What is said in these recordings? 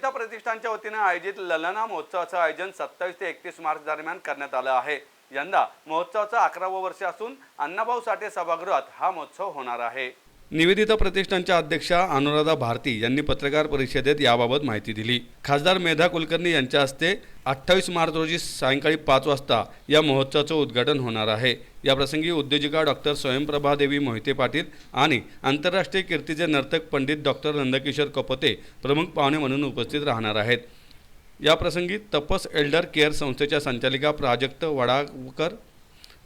प्रतिष्ठानच्या वतीनं आयोजित ललना महोत्सवाचं आयोजन सत्तावीस ते एकतीस मार्च दरम्यान करण्यात आलं आहे. यंदा महोत्सवाचं अकरावं वर्ष असून अण्णाभाऊ साठे सभागृहात हा महोत्सव होणार आहे. निवेदिता प्रतिष्ठानच्या अध्यक्षा अनुराधा भारती यांनी पत्रकार परिषदेत याबाबत माहिती दिली. खासदार मेधा कुलकर्णी यांच्या हस्ते अठ्ठावीस मार्च रोजी सायंकाळी पाच वाजता या महोत्सवाचं उद्घाटन होणार आहे. याप्रसंगी उद्योजिका डॉक्टर स्वयंप्रभादेवी मोहिते पाटील आणि आंतरराष्ट्रीय कीर्तीचे नर्तक पंडित डॉक्टर नंदकिशोर कपोते प्रमुख पाहुणे म्हणून उपस्थित राहणार आहेत. याप्रसंगी तपस एल्डर केअर संस्थेच्या संचालिका Prajakt Wadavkar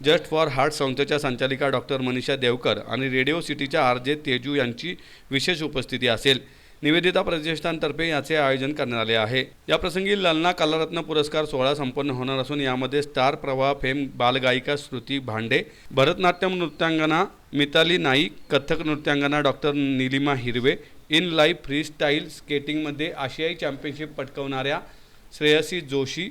just for heart संस्थेच्या संचालिका डॉक्टर मनीषा देवकर आणि रेडिओ सिटीच्या आर जे तेजू यांची विशेष उपस्थिती असेल. निवेदिता प्रतिष्ठानतर्फे याचे आयोजन करण्यात आले आहे. याप्रसंगी ललना कलारत्न पुरस्कार सोहळा संपन्न होणार असून यामध्ये स्टार प्रवाह फेम बालगायिका श्रुती भांडे भरतनाट्यम नृत्यांगना मिताली नाईक कथ्थक नृत्यांगना doctor Nilima Hirve in live free style स्केटिंगमध्ये आशियाई चॅम्पियनशिप पटकवणाऱ्या श्रेयसी जोशी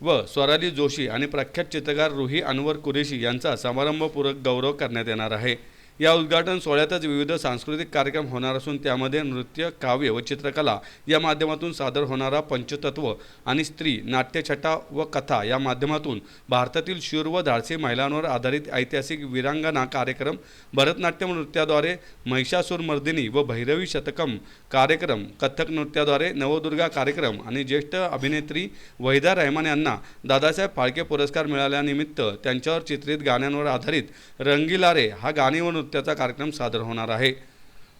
व स्वराली जोशी आणि प्रख्यात चित्रकार रुही अनवर कुरेशी यांचा समारंभपूर्वक गौरव करण्यात येणार आहे. या उद्घाटन सोहळ्यातच विविध सांस्कृतिक कार्यक्रम होणार असून त्यामध्ये नृत्य काव्य व चित्रकला या माध्यमातून सादर होणारा पंचतत्व आणि स्त्री नाट्यछटा व कथा या माध्यमातून भारतातील शूर व धाडसी महिलांवर आधारित ऐतिहासिक वीरांगना कार्यक्रम भरतनाट्यम नृत्याद्वारे महिषासूरमर्दिनी व भैरवी शतकम कार्यक्रम कथ्थक नृत्याद्वारे नवदुर्गा कार्यक्रम आणि ज्येष्ठ अभिनेत्री वहिदा रहमान यांना दादासाहेब फाळके पुरस्कार मिळाल्यानिमित्त त्यांच्यावर चित्रित गाण्यांवर आधारित रंगीलारे हा गाणी व नृत्य नृत्याचा कार्यक्रम सादर होणार आहे.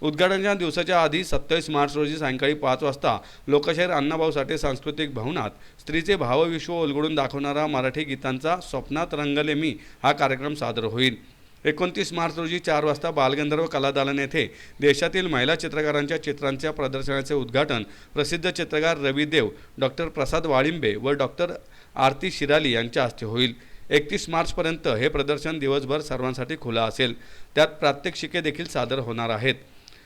उद्घाटनाच्या दिवसाच्या आधी सत्तावीस मार्च रोजी सायंकाळी पाच वाजता लोकशाहीर अण्णाभाऊ साठे सांस्कृतिक भवनात स्त्रीचे भावविश्व उलगडून दाखवणारा मराठी गीतांचा स्वप्नात रंगले मी हा कार्यक्रम सादर होईल. एकोणतीस मार्च रोजी चार वाजता बालगंधर्व कलादालन येथे देशातील महिला चित्रकारांच्या चित्रांच्या प्रदर्शनाचे उद्घाटन प्रसिद्ध चित्रकार रवी देव डॉक्टर प्रसाद वाळिंबे व डॉक्टर आरती शिराली यांच्या हस्ते होईल. एकतीस मार्चपर्यंत हे प्रदर्शन दिवसभर सर्वांसाठी खुलं असेल. त्यात प्रात्यक्षिके देखील सादर होणार आहेत.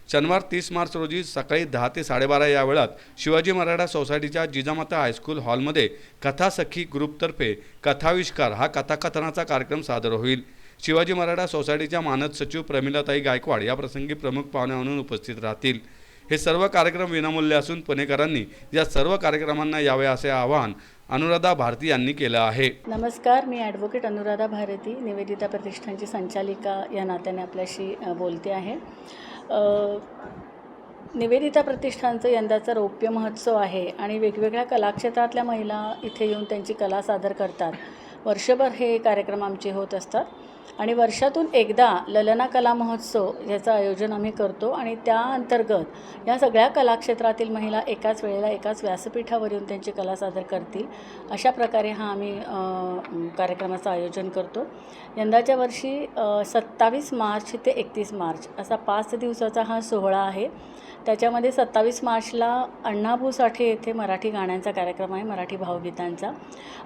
शनिवार तीस मार्च रोजी सकाळी दहा ते साडेबारा या वेळात शिवाजी मराठा सोसायटीच्या जिजामाता हायस्कूल हॉलमध्ये कथासखी ग्रुपतर्फे कथाविष्कार हा कथाकथनाचा कार्यक्रम सादर होईल. शिवाजी मराठा सोसायटीच्या मानद सचिव प्रमिलाताई गायकवाड या प्रसंगी प्रमुख पाहुण्या म्हणून उपस्थित राहतील. हे सर्व कार्यक्रम विनामूल्य असून पुणेकरांनी या सर्व कार्यक्रमांना यावे असे आवाहन अनुराधा भारती यांनी केलं आहे. नमस्कार मी ॲडव्होकेट अनुराधा भारती निवेदिता प्रतिष्ठानची संचालिका या नात्याने आपल्याशी बोलते आहे. निवेदिता प्रतिष्ठानचं यंदाचा रौप्य महोत्सव आहे आणि वेगवेगळ्या कलाक्षेत्रातल्या महिला इथे येऊन त्यांची कला सादर करतात. वर्षभर हे कार्यक्रम आमचे होत असतात. आणि वर्षातून एकदा ललना कला महोत्सव याचं आयोजन आम्ही करतो आणि त्या अंतर्गत या सगळ्या कलाक्षेत्रातील महिला एकाच वेळेला एकाच व्यासपीठावर येऊन त्यांची कला सादर करतील. अशा प्रकारे हा आम्ही कार्यक्रमाचं आयोजन करतो. यंदाच्या वर्षी सत्तावीस मार्च ते एकतीस मार्च असा पाच दिवसाचा हा सोहळा आहे. त्याच्यामध्ये सत्तावीस मार्चला अण्णाभू साठे येथे मराठी गाण्यांचा कार्यक्रम आहे मराठी भावगीतांचा.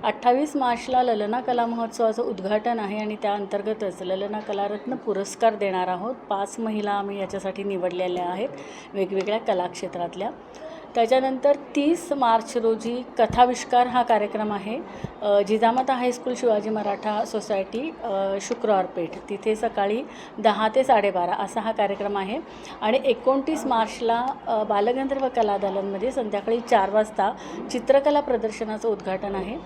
अठ्ठावीस मार्चला ललना कला महोत्सवाचं उद्घाटन आहे आणि त्या अंतर्गत अंतर्गतच ललना कलारत्न पुरस्कार देणार आहोत. पाच महिला आम्ही याच्यासाठी निवडलेल्या आहेत. वेगवेगळ्या कलाक्षेत्रातल्या. त्याच्यानंतर तीस मार्च रोजी कथाविष्कार हा कार्यक्रम आहे. Jijamata high school Shivaji Maratha society Shukrawarpeth Shukrawar Peth. तिथे सकाळी दहा ते साडेबारा असा हा कार्यक्रम आहे. आणि एकोणतीस मार्चला बालगंधर्व कलादालनमध्ये संध्याकाळी चार वाजता चित्रकला प्रदर्शनाचं उद्घाटन आहे.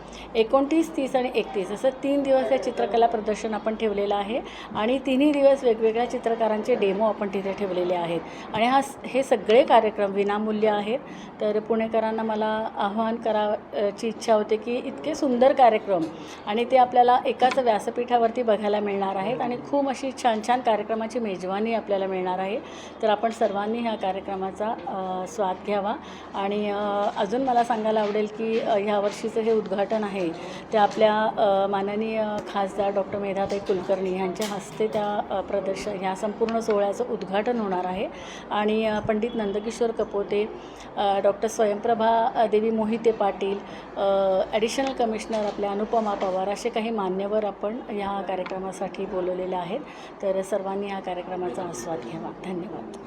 एकोणतीस तीस आणि एकतीस असं तीन दिवस या चित्रकला प्रदर्शन आपण ठेवलेलं आहे. आणि तिन्ही दिवस वेगवेगळ्या चित्रकारांचे डेमो आपण तिथे ठेवलेले आहेत. आणि हा हे सगळे कार्यक्रम विनामूल्य आहेत. तर पुणेकरांना मला आव्हान कराची इच्छा होते की इतके सुंदर कार्यक्रम आणि ते आपल्याला एकाच व्यासपीठावरती बघायला मिळणार आहेत आणि खूप अशी छान छान कार्यक्रमाची मेजवानी आपल्याला मिळणार आहे. तर आपण सर्वांनी ह्या कार्यक्रमाचा स्वाद घ्यावा. आणि अजून मला सांगायला आवडेल की ह्या वर्षीचं हे उद्घाटन आहे ते आपल्या माननीय खासदार डॉक्टर मेधाताई कुलकर्णी यांच्या हस्ते त्या प्रदर्शन ह्या संपूर्ण सोहळ्याचं उद्घाटन होणार आहे. आणि Pandit Nandkishor Kapote doctor Swayamprabha Devi Mohite Patil additional commissioner आपल्या अनुपमा पवार असे काही मान्यवर आपण ह्या कार्यक्रमासाठी बोलवलेले आहेत. तर सर्वांनी ह्या कार्यक्रमाचा आस्वाद घ्यावा. धन्यवाद.